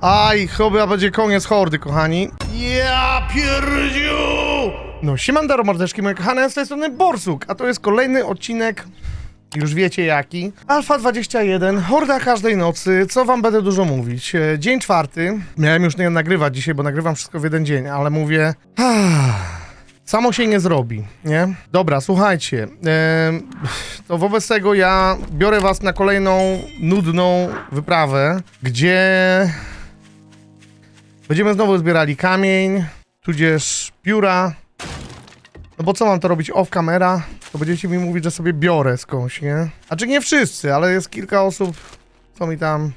Aj, chyba będzie koniec hordy, kochani. Ja pierdziu! No, siemandaro mordeczki moje kochane, z tej strony Borsuk, a to jest kolejny odcinek, już wiecie jaki. Alfa 21, horda każdej nocy, co wam będę dużo mówić. E, Dzień czwarty, miałem już nie nagrywać dzisiaj, bo nagrywam wszystko w jeden dzień, ale mówię... ah, Samo się nie zrobi, nie? Dobra, słuchajcie. em, to wobec tego ja biorę was na kolejną nudną wyprawę, gdzie będziemy znowu zbierali kamień, tudzież pióra. No bo co mam to robić off camera? To będziecie mi mówić, że sobie biorę skądś, nie? Znaczy nie wszyscy, ale jest kilka osób, co mi tam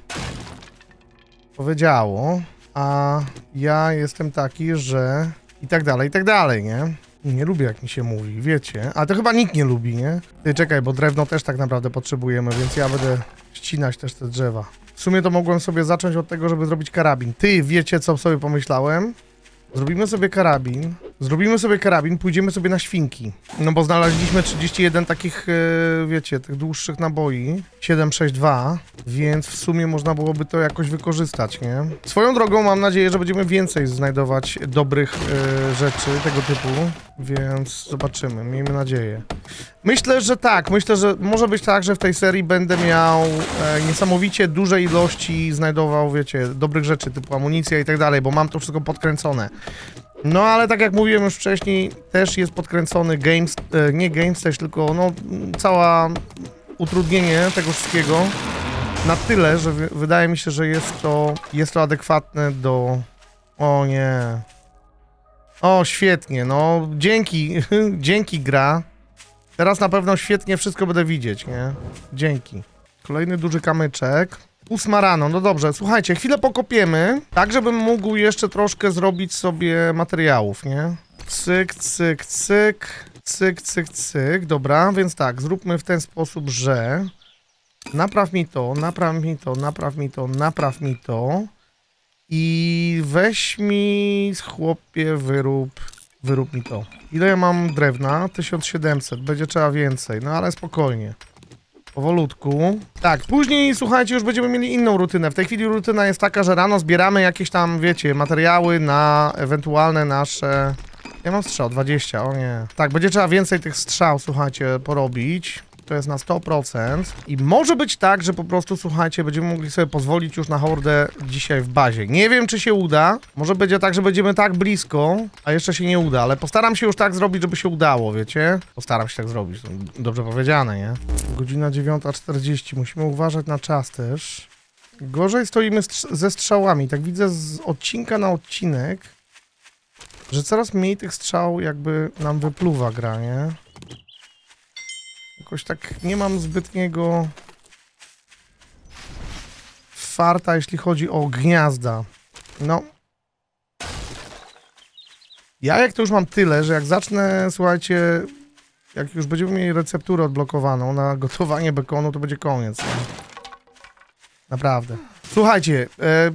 powiedziało. A ja jestem taki, że i tak dalej, i tak dalej, nie? Nie lubię, jak mi się mówi, wiecie. A to chyba nikt nie lubi, nie? Ty, czekaj, bo drewno też tak naprawdę potrzebujemy, więc ja będę ścinać też te drzewa. W sumie to mogłem sobie zacząć od tego, żeby zrobić karabin. Ty, wiecie, co sobie pomyślałem? Zrobimy sobie karabin. Zrobimy sobie karabin, pójdziemy sobie na świnki. No bo znaleźliśmy 31 takich, e, wiecie, tych dłuższych naboi. 762, więc w sumie można byłoby to jakoś wykorzystać, nie? Swoją drogą mam nadzieję, że będziemy więcej znajdować dobrych e, rzeczy tego typu, więc zobaczymy, miejmy nadzieję. Myślę, że tak. Myślę, że może być tak, że w tej serii będę miał e, niesamowicie duże ilości znajdował, wiecie, dobrych rzeczy typu amunicja i tak dalej, bo mam to wszystko podkręcone. No ale tak jak mówiłem już wcześniej, też jest podkręcony games, e, nie games też, tylko no cała utrudnienie tego wszystkiego na tyle, że wy, wydaje mi się, że jest to, jest to adekwatne do... O nie. O, świetnie, no dzięki, dzięki gra. Teraz na pewno świetnie wszystko będę widzieć, nie? Dzięki. Kolejny duży kamyczek. Ósma rano, no dobrze, słuchajcie, chwilę pokopiemy, tak żebym mógł jeszcze troszkę zrobić sobie materiałów, nie? Cyk, cyk, cyk, cyk, cyk, cyk, dobra, więc tak, zróbmy w ten sposób, że napraw mi to, napraw mi to, napraw mi to, napraw mi to i weź mi, chłopie, wyrób, wyrób mi to. Ile ja mam drewna? 1700, będzie trzeba więcej, no ale spokojnie. Powolutku. Tak, później, słuchajcie, już będziemy mieli inną rutynę. W tej chwili rutyna jest taka, że rano zbieramy jakieś tam, wiecie, materiały na ewentualne nasze... Ja mam strzał, 20, o nie. Tak, będzie trzeba więcej tych strzał, słuchajcie, porobić. To jest na 100%. I może być tak, że po prostu, słuchajcie, będziemy mogli sobie pozwolić już na hordę dzisiaj w bazie. Nie wiem, czy się uda. Może będzie tak, że będziemy tak blisko, a jeszcze się nie uda, ale postaram się już tak zrobić, żeby się udało, wiecie? Postaram się tak zrobić. Dobrze powiedziane, nie? Godzina 9.40. Musimy uważać na czas też. Gorzej stoimy ze strzałami. Tak widzę z odcinka na odcinek, że coraz mniej tych strzał jakby nam wypluwa gra, nie? Jakoś tak nie mam zbytniego farta, jeśli chodzi o gniazda. No. Ja jak to już mam tyle, że jak zacznę, słuchajcie, jak już będziemy mieli recepturę odblokowaną na gotowanie bekonu, to będzie koniec. nie? Naprawdę. Słuchajcie, e,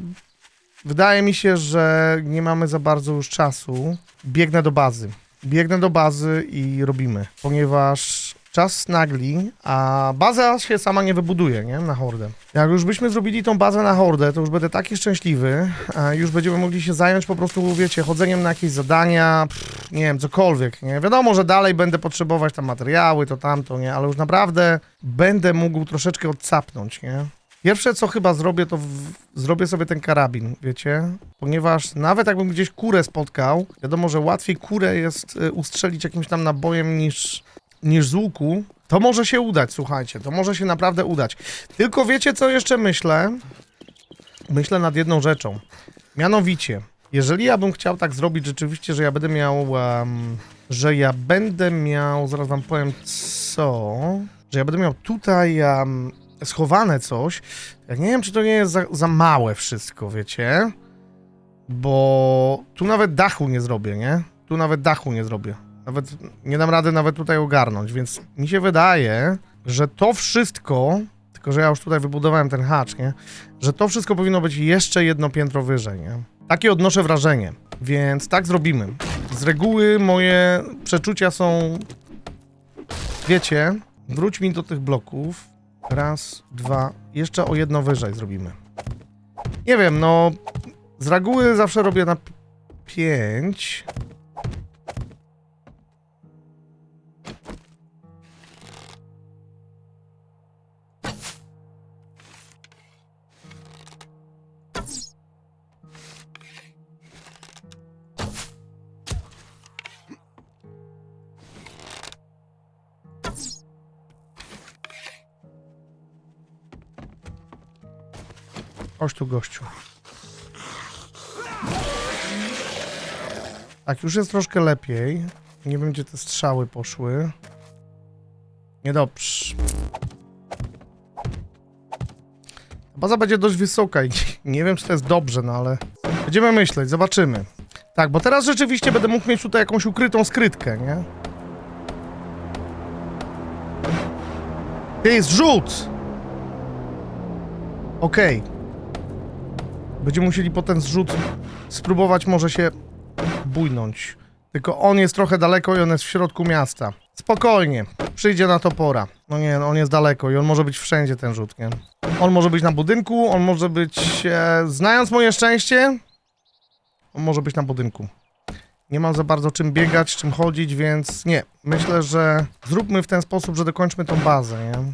wydaje mi się, że nie mamy za bardzo już czasu. Biegnę do bazy. Biegnę do bazy i robimy, ponieważ czas nagli, a baza się sama nie wybuduje, nie? Na hordę. Jak już byśmy zrobili tą bazę na hordę, to już będę taki szczęśliwy, już będziemy mogli się zająć po prostu, wiecie, chodzeniem na jakieś zadania, pff, nie wiem, cokolwiek, nie? Wiadomo, że dalej będę potrzebować tam materiały, to tamto, nie? Ale już naprawdę będę mógł troszeczkę odsapnąć, nie? Pierwsze, co chyba zrobię, to w... zrobię sobie ten karabin, wiecie? Ponieważ nawet jakbym gdzieś kurę spotkał, wiadomo, że łatwiej kurę jest y, ustrzelić jakimś tam nabojem niż, niż z łuku, to może się udać, słuchajcie, to może się naprawdę udać. Tylko wiecie, co jeszcze myślę? Myślę nad jedną rzeczą. Mianowicie, jeżeli ja bym chciał tak zrobić rzeczywiście, że ja będę miał, em, że ja będę miał, zaraz wam powiem co, że ja będę miał tutaj em, schowane coś, ja nie wiem, czy to nie jest za, za małe wszystko, wiecie? Bo tu nawet dachu nie zrobię, nie? Tu nawet dachu nie zrobię. Nawet nie dam rady nawet tutaj ogarnąć, więc mi się wydaje, że to wszystko, tylko że ja już tutaj wybudowałem ten hacz, nie? Że to wszystko powinno być jeszcze jedno piętro wyżej, nie? Takie odnoszę wrażenie, więc tak zrobimy. Z reguły moje przeczucia są, wiecie, wróć mi do tych bloków. Raz, dwa, jeszcze o jedno wyżej zrobimy. Nie wiem, no Z reguły zawsze robię na 5. Chodź tu, gościu. Tak, już jest troszkę lepiej. Nie wiem, gdzie te strzały poszły. Niedobrze. Baza będzie dość wysoka i nie wiem, czy to jest dobrze, no ale będziemy myśleć, zobaczymy. Tak, bo teraz rzeczywiście będę mógł mieć tutaj jakąś ukrytą skrytkę, nie? Ty, zrzut! Okej. Będziemy musieli potem zrzut spróbować może się bujnąć. Tylko on jest trochę daleko i on jest w środku miasta. Spokojnie, przyjdzie na to pora. No nie, on jest daleko i on może być wszędzie ten rzut, nie? On może być na budynku, on może być, e, znając moje szczęście, on może być na budynku. Nie mam za bardzo czym biegać, czym chodzić, więc nie. Myślę, że zróbmy w ten sposób, że dokończmy tą bazę, nie?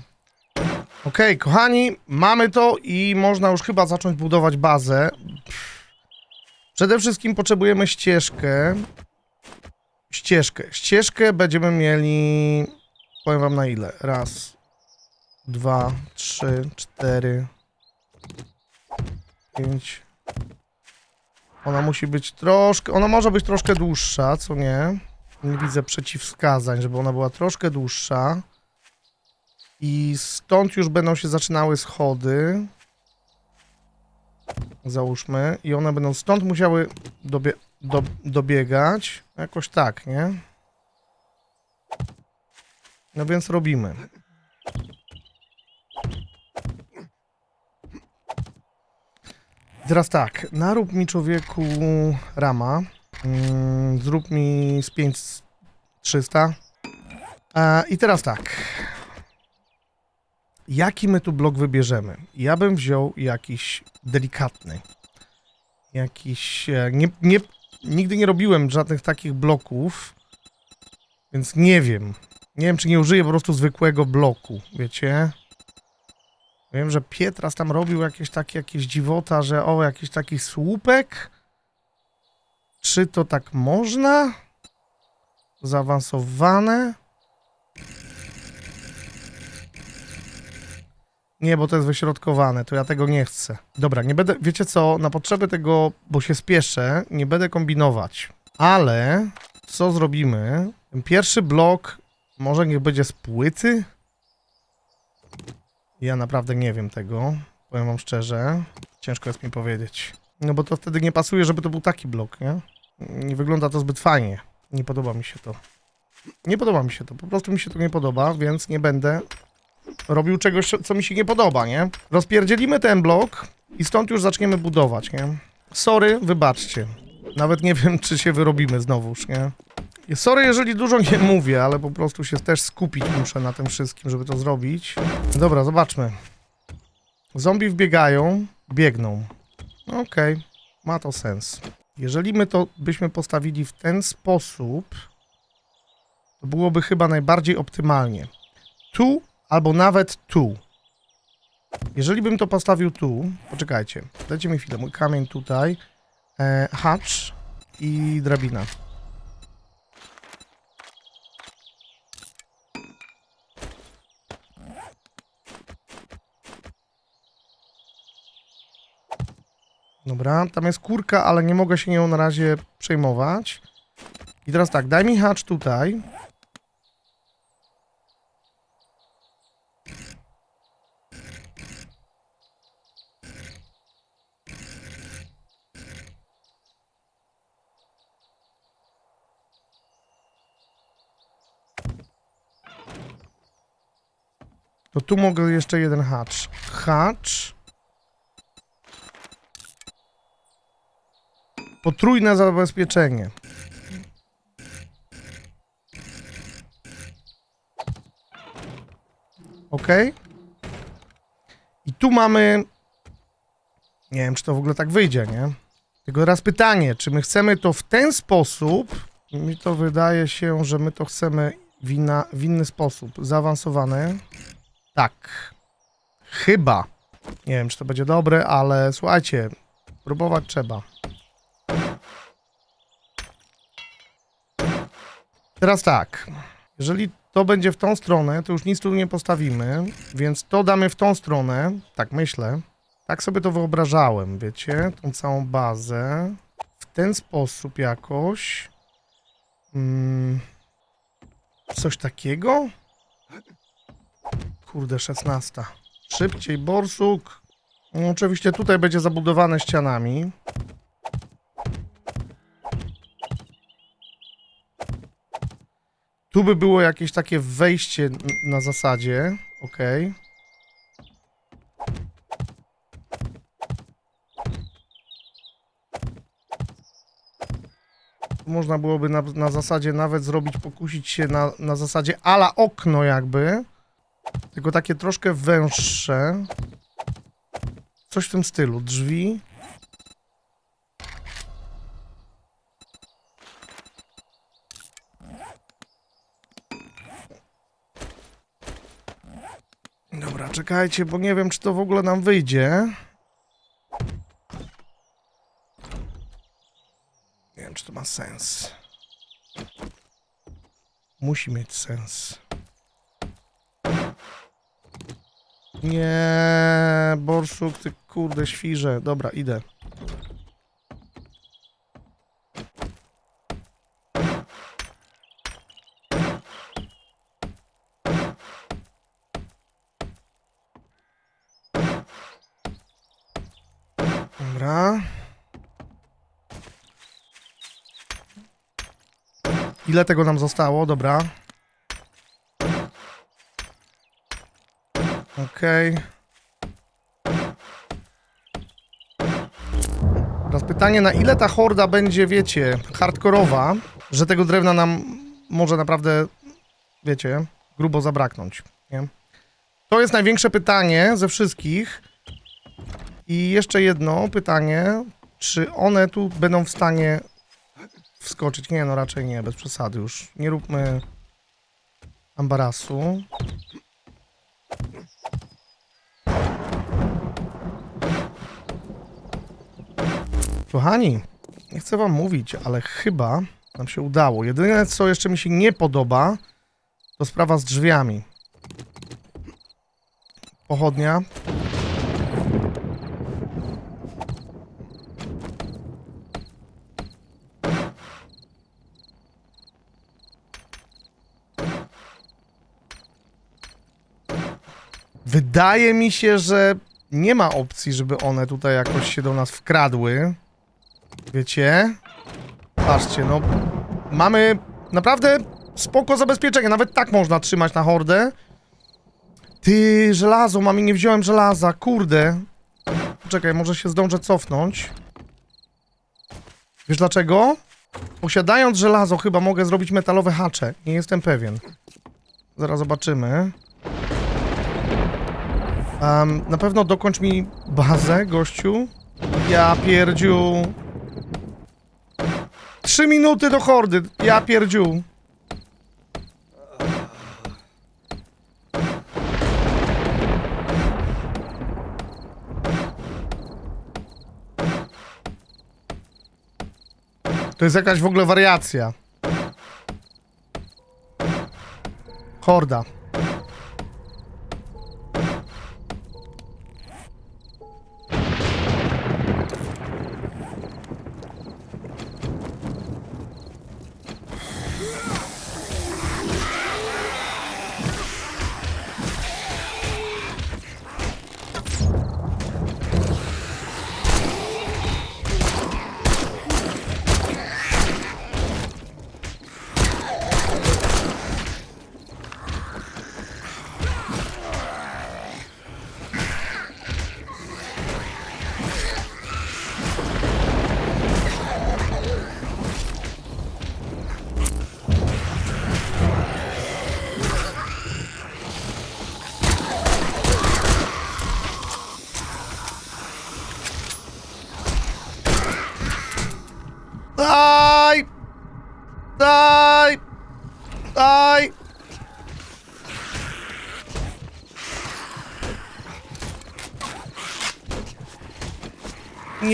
Okej, kochani, mamy to i można już chyba zacząć budować bazę. Przede wszystkim potrzebujemy ścieżkę. Ścieżkę. Ścieżkę będziemy mieli. Powiem wam na ile. Raz, dwa, trzy, cztery, pięć. Ona musi być troszkę. Ona może być troszkę dłuższa, co nie? Nie widzę przeciwwskazań, żeby ona była troszkę dłuższa. I stąd już będą się zaczynały schody. Załóżmy. I one będą stąd musiały dobie do dobiegać. Jakoś tak, nie? No więc robimy. Teraz tak, narób mi człowieku rama. Mm, zrób mi z 5 300. E, I teraz tak. Jaki my tu blok wybierzemy? Ja bym wziął jakiś delikatny. Jakiś. e, Nie, nie, nigdy nie robiłem żadnych takich bloków, więc nie wiem. Nie wiem, czy nie użyję po prostu zwykłego bloku, wiecie? Wiem, że Pietras tam robił jakieś takie, jakieś dziwota, że o, jakiś taki słupek. Czy to tak można? Zaawansowane. Nie, bo to jest wyśrodkowane, to ja tego nie chcę. Dobra, nie będę, wiecie co, na potrzeby tego, bo się spieszę, nie będę kombinować. Ale co zrobimy? Ten pierwszy blok może niech będzie z płyty? Ja naprawdę nie wiem tego, powiem wam szczerze. Ciężko jest mi powiedzieć. No bo to wtedy nie pasuje, żeby to był taki blok, nie? Nie wygląda to zbyt fajnie. Nie podoba mi się to. Nie podoba mi się to, po prostu mi się to nie podoba, więc nie będę robił czegoś, co mi się nie podoba, nie? Rozpierdzielimy ten blok i stąd już zaczniemy budować, nie? Sorry, wybaczcie. Nawet nie wiem, czy się wyrobimy znowuż, nie? Sorry, jeżeli dużo nie mówię, ale po prostu się też skupić muszę na tym wszystkim, żeby to zrobić. Dobra, zobaczmy. Zombie wbiegają, biegną. Okej, ma to sens. Jeżeli my to byśmy postawili w ten sposób, to byłoby chyba najbardziej optymalnie. Tu albo nawet tu. Jeżeli bym to postawił tu, poczekajcie, dajcie mi chwilę, mój kamień tutaj, e, hacz i drabina. Dobra, tam jest kurka, ale nie mogę się nią na razie przejmować. I teraz tak, daj mi hacz tutaj. To tu mogę jeszcze jeden hacz. Hacz. Potrójne zabezpieczenie. Ok. I tu mamy. Nie wiem, czy to w ogóle tak wyjdzie, nie? Tylko teraz pytanie, czy my chcemy to w ten sposób? Mi to wydaje się, że my to chcemy w, inny sposób. Zaawansowane. Tak. Chyba. Nie wiem, czy to będzie dobre, ale słuchajcie, próbować trzeba. Teraz tak. Jeżeli to będzie w tą stronę, to już nic tu nie postawimy, więc to damy w tą stronę, tak myślę. Tak sobie to wyobrażałem, wiecie, tą całą bazę. W ten sposób jakoś. Mm, coś takiego? Kurde, 16. Szybciej, borsuk. No, oczywiście tutaj będzie zabudowane ścianami. Tu by było jakieś takie wejście na zasadzie. Tu Można byłoby na, na zasadzie nawet zrobić, pokusić się na, na zasadzie ala okno jakby. Tylko takie troszkę węższe. Coś w tym stylu. Drzwi. Dobra, czekajcie, bo nie wiem, czy to w ogóle nam wyjdzie. Nie wiem, czy to ma sens. Musi mieć sens. Nie, borsuk, ty kurde świrze. Dobra, idę. Dobra. Ile tego nam zostało? Dobra. Okej. Teraz pytanie, na ile ta horda będzie, wiecie, hardkorowa, że tego drewna nam może naprawdę, wiecie, grubo zabraknąć, nie? To jest największe pytanie ze wszystkich. I jeszcze jedno pytanie, czy one tu będą w stanie wskoczyć? Nie, no raczej nie, bez przesady już. Nie róbmy ambarasu. Kochani, nie chcę wam mówić, ale chyba nam się udało. Jedyne, co jeszcze mi się nie podoba, to sprawa z drzwiami. Pochodnia. Wydaje mi się, że nie ma opcji, żeby one tutaj jakoś się do nas wkradły. Wiecie? Patrzcie, no. Mamy naprawdę spoko zabezpieczenie. Nawet tak można trzymać na hordę. Ty, żelazo, mami, nie wziąłem żelaza, kurde. Czekaj, może się zdążę cofnąć. Wiesz dlaczego? Posiadając żelazo, chyba mogę zrobić metalowe hacze. Nie jestem pewien. Zaraz zobaczymy. Em, na pewno dokończ mi bazę, gościu. Ja pierdziu. Trzy minuty do hordy. Ja pierdziu. To jest jakaś w ogóle wariacja. Horda.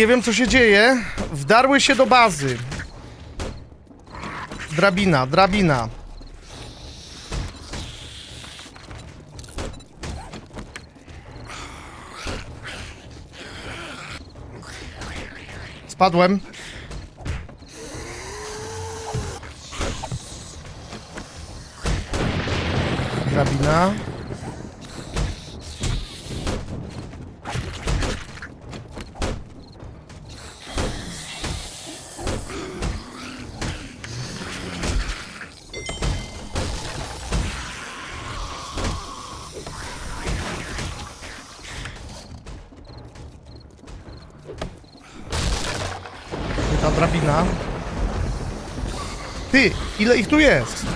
Nie wiem, co się dzieje. Wdarły się do bazy. Drabina, drabina. Spadłem. Drabina. Ty, ile ich tu jest?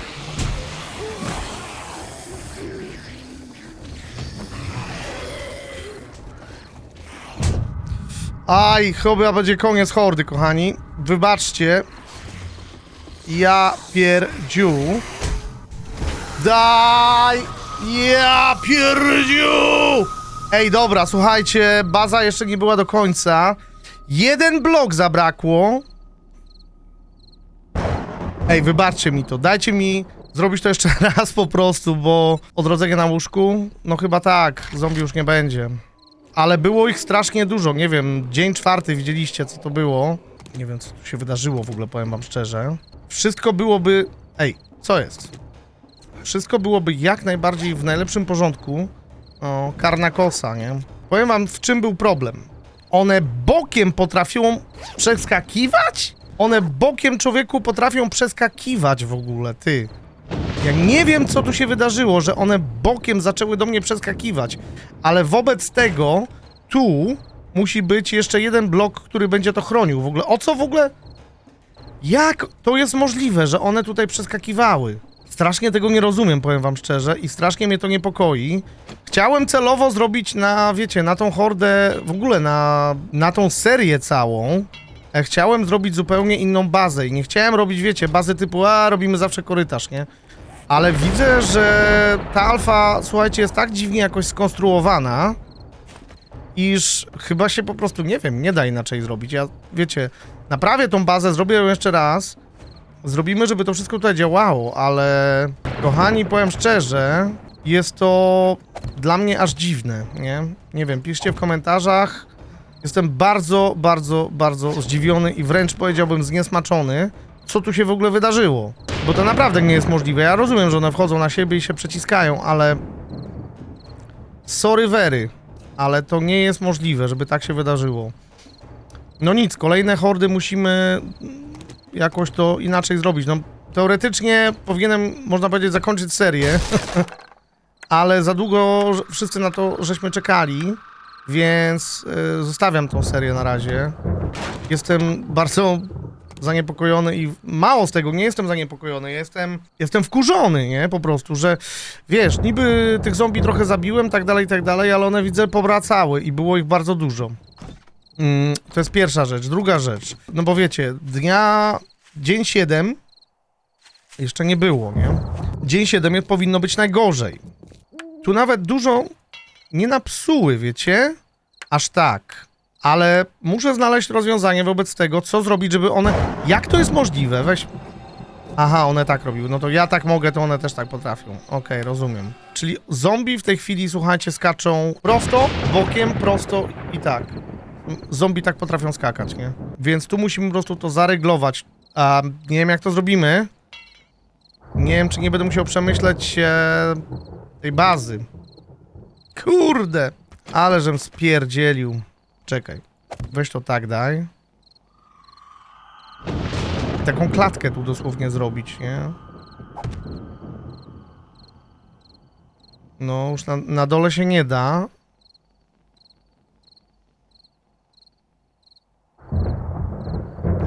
Aj, chyba będzie koniec hordy, kochani. Wybaczcie. Ja pierdziu. Daj! Ja pierdziu! Ej, dobra, słuchajcie, baza jeszcze nie była do końca. Jeden blok zabrakło. Ej, wybaczcie mi to. Dajcie mi zrobić to jeszcze raz po prostu, bo odrodzenie na łóżku? No chyba tak. Zombie już nie będzie. Ale było ich strasznie dużo. Nie wiem, dzień czwarty widzieliście, co to było. Nie wiem, co tu się wydarzyło w ogóle, powiem wam szczerze. Wszystko byłoby... Ej, co jest? Wszystko byłoby jak najbardziej w najlepszym porządku. O, karna kosa, nie? Powiem wam, w czym był problem. One bokiem potrafią przeskakiwać? One bokiem człowieku potrafią przeskakiwać w ogóle, ty. Ja nie wiem, co tu się wydarzyło, że one bokiem zaczęły do mnie przeskakiwać, ale wobec tego tu musi być jeszcze jeden blok, który będzie to chronił. W ogóle o co w ogóle? Jak to jest możliwe, że one tutaj przeskakiwały? Strasznie tego nie rozumiem, powiem wam szczerze, i strasznie mnie to niepokoi. Chciałem celowo zrobić na, wiecie, na tą hordę, w ogóle na, na tą serię całą. E, Chciałem zrobić zupełnie inną bazę i nie chciałem robić, wiecie, bazy typu, a robimy zawsze korytarz, nie? Ale widzę, że ta alfa, słuchajcie, jest tak dziwnie jakoś skonstruowana, iż chyba się po prostu, nie wiem, nie da inaczej zrobić. Ja, wiecie, naprawię tą bazę, zrobię ją jeszcze raz, zrobimy, żeby to wszystko tutaj działało, ale kochani, powiem szczerze, jest to dla mnie aż dziwne, nie? Nie wiem, piszcie w komentarzach. Jestem bardzo, bardzo, bardzo zdziwiony i wręcz powiedziałbym zniesmaczony, co tu się w ogóle wydarzyło. Bo to naprawdę nie jest możliwe. Ja rozumiem, że one wchodzą na siebie i się przeciskają, ale... Sorry very, ale to nie jest możliwe, żeby tak się wydarzyło. No nic, kolejne hordy musimy jakoś to inaczej zrobić. No, teoretycznie powinienem, można powiedzieć, zakończyć serię, ale za długo wszyscy na to żeśmy czekali, więc y, zostawiam tą serię na razie. Jestem bardzo zaniepokojony i mało z tego, nie jestem zaniepokojony, jestem, jestem wkurzony, nie, po prostu, że wiesz, niby tych zombie trochę zabiłem, tak dalej, tak dalej, ale one widzę powracały i było ich bardzo dużo. Mm, to jest pierwsza rzecz. Druga rzecz. No bo wiecie, dnia. Dzień 7 jeszcze nie było, nie? Dzień 7 jest, powinno być najgorzej. Tu nawet dużo nie napsuły, wiecie? Aż tak. Ale muszę znaleźć rozwiązanie wobec tego, co zrobić, żeby one. Jak to jest możliwe? Weź. Aha, one tak robiły. No to ja tak mogę, to one też tak potrafią. Okej, rozumiem. Czyli zombie w tej chwili, słuchajcie, skaczą prosto, bokiem, prosto i tak. Zombie tak potrafią skakać, nie? Więc tu musimy po prostu to zareglować. A nie wiem, jak to zrobimy. Nie wiem, czy nie będę musiał przemyśleć e, tej bazy. Kurde! Ale żem spierdzielił. Czekaj. Weź to tak daj. Taką klatkę tu dosłownie zrobić, nie? No, już na, na dole się nie da.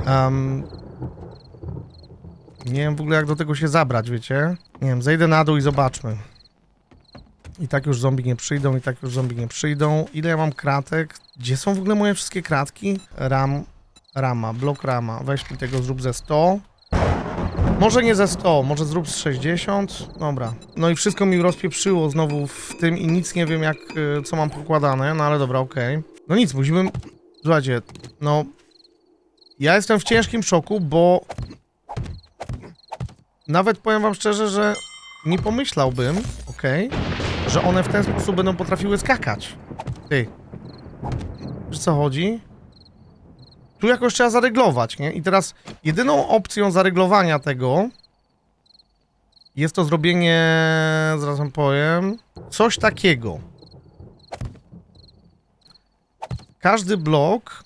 Um, nie wiem w ogóle jak do tego się zabrać, wiecie? Nie wiem, zejdę na dół i zobaczmy. I tak już zombie nie przyjdą, i tak już zombie nie przyjdą. Ile ja mam kratek? Gdzie są w ogóle moje wszystkie kratki? Ram, rama, blok rama. Weź mi tego, zrób ze 100. Może nie ze 100, może zrób z 60. Dobra. No i wszystko mi rozpieprzyło znowu w tym i nic nie wiem jak, y, co mam pokładane, no ale dobra, okej. No nic, musimy... Słuchajcie, no... Ja jestem w ciężkim szoku, bo... Nawet powiem wam szczerze, że nie pomyślałbym, okej, że one w ten sposób będą potrafiły skakać. Ty. Wiesz co chodzi? Tu jakoś trzeba zareglować, nie? I teraz jedyną opcją zareglowania tego jest to zrobienie, zaraz wam powiem, coś takiego. Każdy blok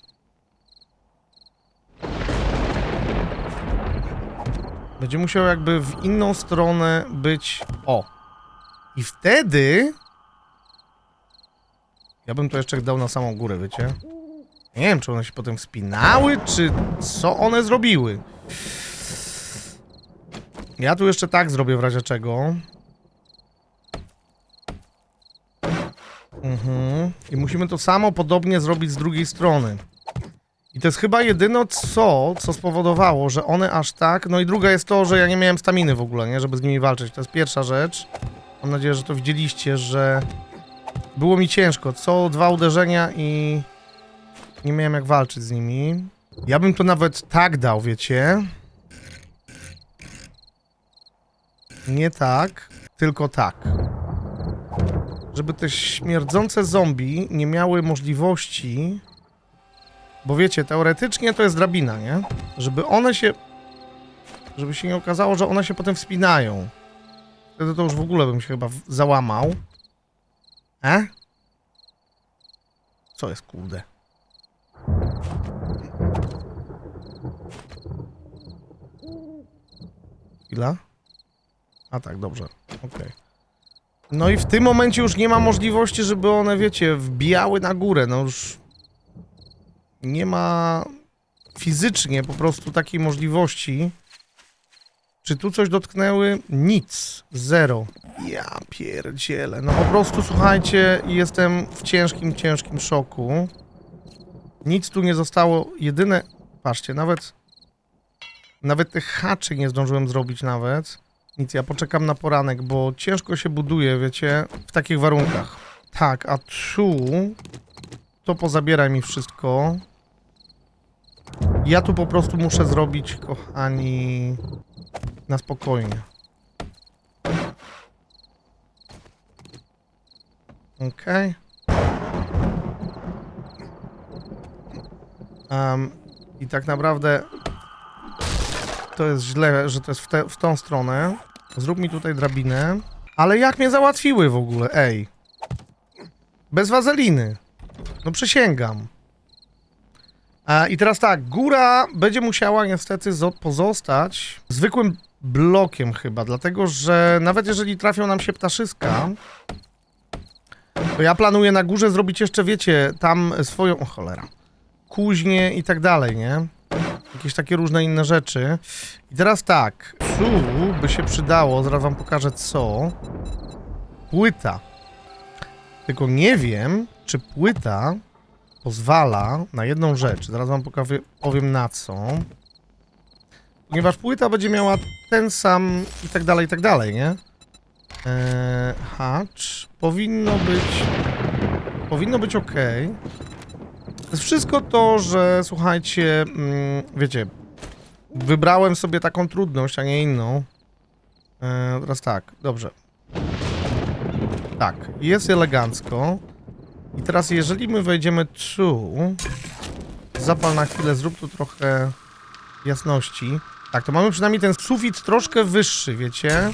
będzie musiał jakby w inną stronę być, o. I wtedy ja bym to jeszcze dał na samą górę, wiecie? Nie wiem, czy one się potem wspinały, czy co one zrobiły. Ja tu jeszcze tak zrobię w razie czego. Mhm. I musimy to samo podobnie zrobić z drugiej strony. I to jest chyba jedyno co, co spowodowało, że one aż tak... No i druga jest to, że ja nie miałem staminy w ogóle, nie? Żeby z nimi walczyć. To jest pierwsza rzecz. Mam nadzieję, że to widzieliście, że... Było mi ciężko. Co dwa uderzenia i... Nie miałem jak walczyć z nimi. Ja bym to nawet tak dał, wiecie? Nie tak, tylko tak. Żeby te śmierdzące zombie nie miały możliwości... Bo wiecie, teoretycznie to jest drabina, nie? Żeby one się... Żeby się nie okazało, że one się potem wspinają. Wtedy to już w ogóle bym się chyba załamał. E? Co jest kurde? Chwila. A tak, dobrze. Okej. No i w tym momencie już nie ma możliwości, żeby one, wiecie, wbijały na górę. No już nie ma fizycznie po prostu takiej możliwości. Czy tu coś dotknęły? Nic. Zero. Ja pierdzielę. No po prostu, słuchajcie, jestem w ciężkim, ciężkim szoku. Nic tu nie zostało. Jedyne... Patrzcie, nawet... Nawet tych haczy nie zdążyłem zrobić nawet. Nic, ja poczekam na poranek, bo ciężko się buduje, wiecie, w takich warunkach. Tak, a tu... To pozabieraj mi wszystko. Ja tu po prostu muszę zrobić, kochani, na spokojnie. Okej. Em, I tak naprawdę to jest źle, że to jest w, te, w tą stronę. Zrób mi tutaj drabinę. Ale jak mnie załatwiły w ogóle? Ej. Bez wazeliny. No przysięgam. A, I teraz tak, góra będzie musiała niestety zo- pozostać zwykłym blokiem chyba, dlatego że nawet jeżeli trafią nam się ptaszyska, to ja planuję na górze zrobić jeszcze, wiecie, tam swoją... O cholera. Kuźnie i tak dalej, nie? Jakieś takie różne inne rzeczy. I teraz tak, tu by się przydało, zaraz wam pokażę co. Płyta. Tylko nie wiem, czy płyta pozwala na jedną rzecz. Zaraz wam pokażę, powiem na co. Ponieważ płyta będzie miała ten sam i tak dalej, i tak dalej, nie? Eee, hacz. Powinno być... Powinno być ok. To jest wszystko to, że słuchajcie, mm, wiecie, wybrałem sobie taką trudność, a nie inną. Eee, teraz tak, dobrze. Tak, jest elegancko. I teraz jeżeli my wejdziemy tu, zapal na chwilę, zrób tu trochę jasności. Tak, to mamy przynajmniej ten sufit troszkę wyższy, wiecie?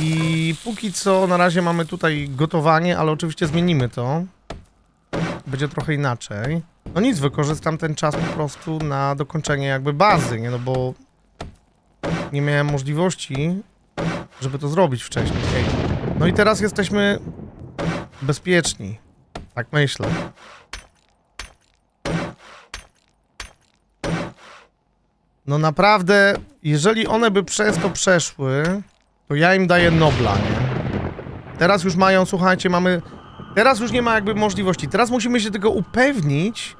I póki co na razie mamy tutaj gotowanie, ale oczywiście zmienimy to. Będzie trochę inaczej. No nic, wykorzystam ten czas po prostu na dokończenie jakby bazy, nie? No bo nie miałem możliwości, żeby to zrobić wcześniej. Ej. No i teraz jesteśmy bezpieczni. Tak myślę. No naprawdę, jeżeli one by przez to przeszły, to ja im daję Nobla, nie? Teraz już mają, słuchajcie, mamy... Teraz już nie ma jakby możliwości. Teraz musimy się tylko upewnić,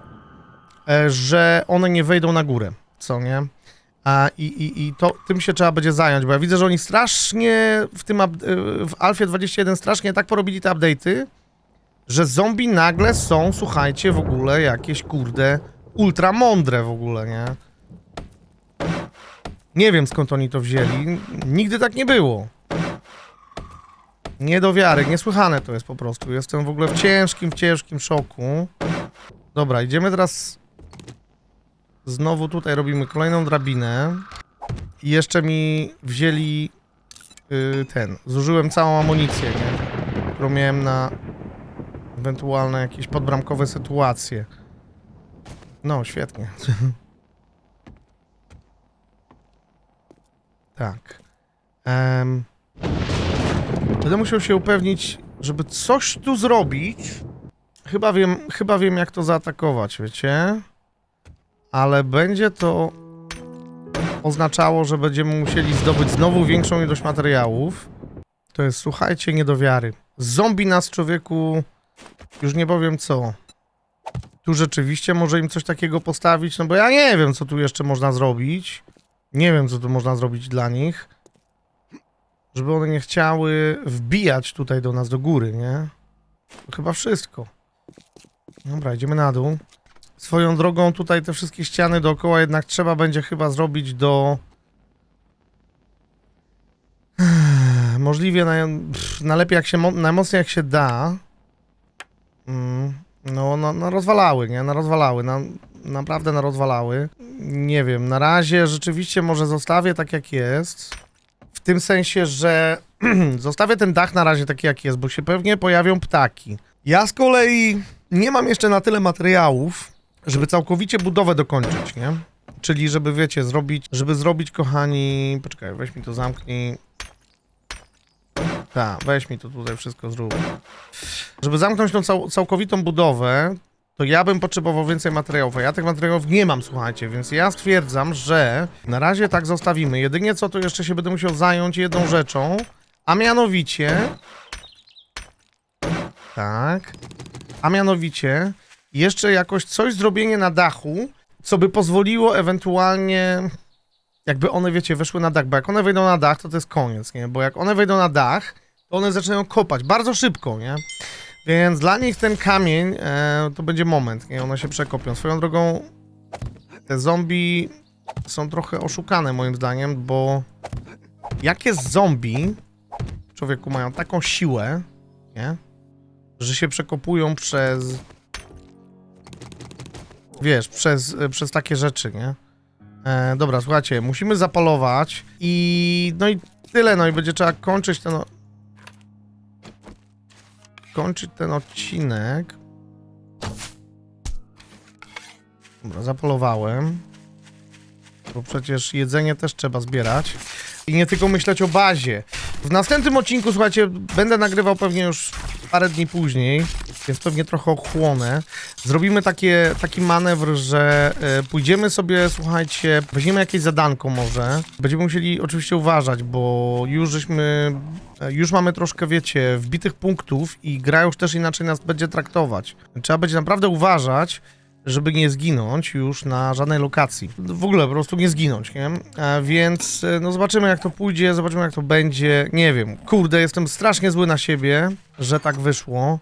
e, że one nie wejdą na górę, co nie? A, i, i, I to tym się trzeba będzie zająć, bo ja widzę, że oni strasznie w tym e, w Alfie 21 strasznie tak porobili te update'y, że zombie nagle są, słuchajcie, w ogóle jakieś kurde ultra mądre w ogóle, nie? Nie wiem skąd oni to wzięli. Nigdy tak nie było. Nie do wiary, niesłychane to jest po prostu. Jestem w ogóle w ciężkim, ciężkim szoku. Dobra, idziemy teraz. Znowu tutaj robimy kolejną drabinę. I jeszcze mi wzięli y, ten. Zużyłem całą amunicję, nie? Którą miałem na ewentualne jakieś podbramkowe sytuacje. No, świetnie. tak. Em, będę musiał się upewnić, żeby coś tu zrobić. Chyba wiem, chyba wiem jak to zaatakować, wiecie? Ale będzie to oznaczało, że będziemy musieli zdobyć znowu większą ilość materiałów. To jest, słuchajcie, nie do wiary. Zombie nas, człowieku, już nie powiem co. Tu rzeczywiście może im coś takiego postawić, no bo ja nie wiem, co tu jeszcze można zrobić. Nie wiem, co tu można zrobić dla nich. Żeby one nie chciały wbijać tutaj do nas do góry, nie? To chyba wszystko. Dobra, idziemy na dół. Swoją drogą tutaj te wszystkie ściany dookoła jednak trzeba będzie chyba zrobić do... Możliwie na, najlepiej jak się, mo- najmocniej jak się da. Mm, no, no rozwalały, nie? Na rozwalały, na, naprawdę na rozwalały. Nie wiem, na razie rzeczywiście może zostawię tak jak jest. W tym sensie, że zostawię ten dach na razie taki jak jest, bo się pewnie pojawią ptaki. Ja z kolei nie mam jeszcze na tyle materiałów, żeby całkowicie budowę dokończyć, nie? Czyli żeby, wiecie, zrobić, żeby zrobić, kochani... Poczekaj, weź mi to zamknij. Tak, weź mi to tutaj wszystko zrób. Żeby zamknąć tą cał całkowitą budowę, to ja bym potrzebował więcej materiałów, a ja tych materiałów nie mam, słuchajcie, więc ja stwierdzam, że na razie tak zostawimy. Jedynie co, to jeszcze się będę musiał zająć jedną rzeczą, a mianowicie... Tak. A mianowicie jeszcze jakoś coś zrobienie na dachu, co by pozwoliło ewentualnie jakby one, wiecie, weszły na dach, bo jak one wejdą na dach, to to jest koniec, nie? Bo jak one wejdą na dach, to one zaczynają kopać bardzo szybko, nie? Więc dla nich ten kamień e, to będzie moment, nie? One się przekopią. Swoją drogą te zombie są trochę oszukane moim zdaniem, bo jakie zombie człowieku mają taką siłę, nie? Że się przekopują przez wiesz, przez, przez takie rzeczy, nie? E, dobra, słuchajcie, musimy zapalować i no i tyle, no i będzie trzeba kończyć ten kończyć ten odcinek. Dobra, zapolowałem. Bo przecież jedzenie też trzeba zbierać. I nie tylko myśleć o bazie. W następnym odcinku, słuchajcie, będę nagrywał pewnie już parę dni później, więc pewnie trochę ochłonę. Zrobimy takie, taki manewr, że e, pójdziemy sobie, słuchajcie, weźmiemy jakieś zadanko może. Będziemy musieli oczywiście uważać, bo już żeśmy, e, już mamy troszkę, wiecie, wbitych punktów i gra już też inaczej nas będzie traktować. Trzeba będzie naprawdę uważać, żeby nie zginąć już na żadnej lokacji. W ogóle po prostu nie zginąć, nie? E, więc no zobaczymy jak to pójdzie, zobaczymy jak to będzie. Nie wiem, kurde, jestem strasznie zły na siebie, że tak wyszło.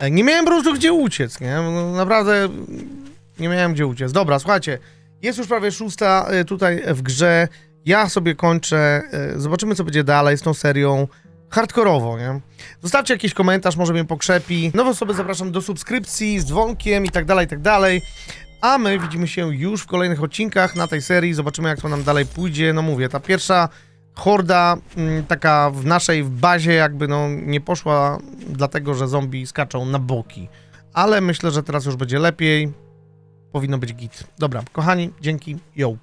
E, nie miałem po prostu gdzie uciec, nie? No, naprawdę nie miałem gdzie uciec. Dobra, słuchajcie, jest już prawie szósta e, tutaj w grze. Ja sobie kończę. e, Zobaczymy, co będzie dalej z tą serią. Hardkorowo, nie? Zostawcie jakiś komentarz, może mnie pokrzepi. Nowe osoby zapraszam do subskrypcji z dzwonkiem i tak dalej, i tak dalej. A my widzimy się już w kolejnych odcinkach na tej serii. Zobaczymy, jak to nam dalej pójdzie. No mówię, ta pierwsza horda, mm, taka w naszej bazie, jakby no nie poszła, dlatego że zombie skaczą na boki. Ale myślę, że teraz już będzie lepiej. Powinno być git. Dobra, kochani, dzięki. Yo.